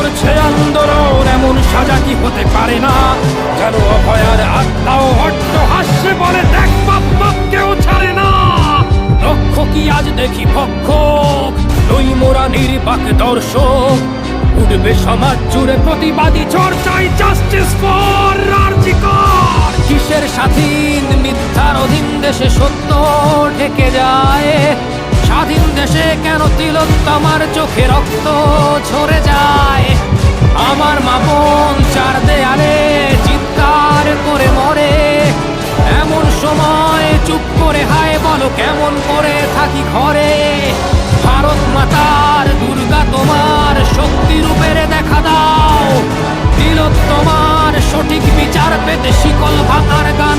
করছে আন্দোলন, এমন সাজা কি হতে পারে না? যেন অভয়ার আত্মাও হট্ট হাসছে বলে দেখ কেউ ছাড়ে না। লক্ষ্য কি আজ দেখি পক্ষ নই মোরা নির্বাক দর্শক। উঠবে সমাজ জুড়ে প্রতিবাদী চর্চায় জাস্টিস ফর রার্জিকর কিসের স্বাধীন মিথ্যার অধীন দেশে সত্য ঢেকে যায়? স্বাধীন দেশে কেন তিলোত্তমার চোখে রক্ত ঝরে যায়? করে, হায় বলো কেমন করে থাকি ঘরে? ভারত মাতার দুর্গা তোমার শক্তি রূপের দেখা দাও। দিল তোমার সঠিক বিচার পেতে শিকল ভাতার গা